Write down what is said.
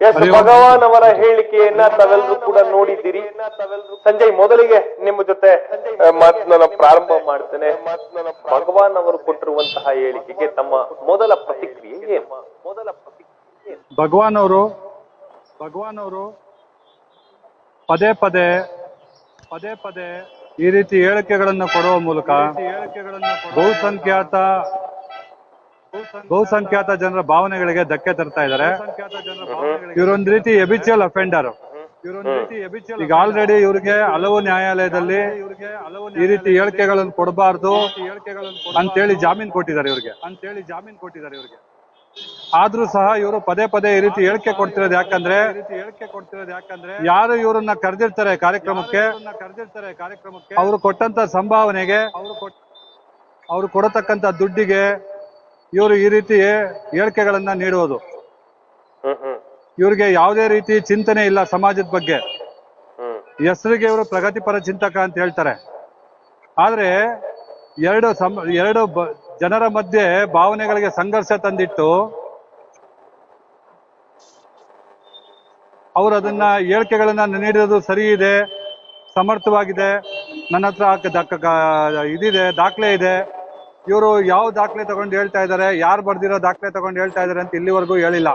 S ಭಗವಾನ್ ಅವರ ಹೇಳಿಕೆಯನ್ನ ತಾವೆಲ್ಲರೂ ಕೂಡ ನೋಡಿದ್ದೀರಿ. ಸಂಜಯ್ ಮೊದಲಿಗೆ ನಿಮ್ಮ ಜೊತೆ ಮಾತನ್ನ ಪ್ರಾರಂಭ ಮಾಡ್ತೇನೆ. ಭಗವಾನ್ ಅವರು ಕೊಟ್ಟಿರುವಂತಹ ಹೇಳಿಕೆಗೆ ತಮ್ಮ ಮೊದಲ ಪ್ರತಿಕ್ರಿಯೆ ಏನು? ಮೊದಲ ಪ್ರತಿಕ್ರಿಯೆ ಭಗವಾನ್ ಅವರು ಭಗವಾನ್ ಅವರು ಪದೇ ಪದೇ ಪದೇ ಪದೇ ಈ ರೀತಿ ಹೇಳಿಕೆಗಳನ್ನು ಕೊಡುವ ಮೂಲಕ ಬಹುಸಂಖ್ಯಾತ ಬಹುಸಂಖ್ಯಾತ ಜನರ ಭಾವನೆಗಳಿಗೆ ಧಕ್ಕೆ ತರ್ತಾ ಇದ್ದಾರೆ. ಇವರೊಂದ್ ರೀತಿ ಎಬಿಚುಯಲ್ ಅಫೆಂಡರ್ ಈಗ ಆಲ್ರೆಡಿ ಇವ್ರಿಗೆ ಹಲವು ನ್ಯಾಯಾಲಯದಲ್ಲಿ ಈ ರೀತಿ ಹೇಳಿಕೆಗಳನ್ನು ಕೊಡಬಾರ್ದು ಅಂತೇಳಿ ಜಾಮೀನ್ ಕೊಟ್ಟಿದ್ದಾರೆ ಇವ್ರಿಗೆ. ಅಂತೇಳಿ ಜಾಮೀನ್ ಕೊಟ್ಟಿದ್ದಾರೆ ಇವ್ರಿಗೆ ಆದ್ರೂ ಸಹ ಇವರು ಪದೇ ಪದೇ ಈ ರೀತಿ ಹೇಳಿಕೆ ಕೊಡ್ತಿರೋದು ಯಾಕಂದ್ರೆ ಹೇಳಿಕೆ ಕೊಡ್ತಿರೋದು ಯಾಕಂದ್ರೆ ಯಾರು ಇವರನ್ನ ಕರೆದಿರ್ತಾರೆ ಕಾರ್ಯಕ್ರಮಕ್ಕೆ ಕರೆದಿರ್ತಾರೆ ಕಾರ್ಯಕ್ರಮಕ್ಕೆ ಅವರು ಕೊಟ್ಟಂತ ಸಂಭಾವನೆಗೆ ಅವರು ಅವರು ಕೊಡತಕ್ಕಂತ ದುಡ್ಡಿಗೆ ಇವರು ಈ ರೀತಿ ಹೇಳಿಕೆಗಳನ್ನ ನೀಡುವುದು. ಇವರಿಗೆ ಯಾವುದೇ ರೀತಿ ಚಿಂತನೆ ಇಲ್ಲ ಸಮಾಜದ ಬಗ್ಗೆ. ಹೆಸರಿಗೆ ಇವರು ಪ್ರಗತಿಪರ ಚಿಂತಕ ಅಂತ ಹೇಳ್ತಾರೆ. ಆದ್ರೆ ಎರಡು ಸಮ ಎರಡು ಜನರ ಮಧ್ಯೆ ಭಾವನೆಗಳಿಗೆ ಸಂಘರ್ಷ ತಂದಿಟ್ಟು ಅವರು ಅದನ್ನ ಹೇಳಿಕೆಗಳನ್ನ ನೀಡಿರೋದು ಸರಿ ಇದೆ ಸಮರ್ಥವಾಗಿದೆ ನನ್ನ ಹತ್ರ ಇದಿದೆ ದಾಖಲೆ ಇದೆ. ಇವರು ಯಾವ ದಾಖಲೆ ತಗೊಂಡು ಹೇಳ್ತಾ ಇದ್ದಾರೆ ಯಾರು ಬರ್ದಿರೋ ದಾಖಲೆ ತಗೊಂಡು ಹೇಳ್ತಾ ಇದ್ದಾರೆ ಅಂತ ಇಲ್ಲಿವರೆಗೂ ಹೇಳಿಲ್ಲ.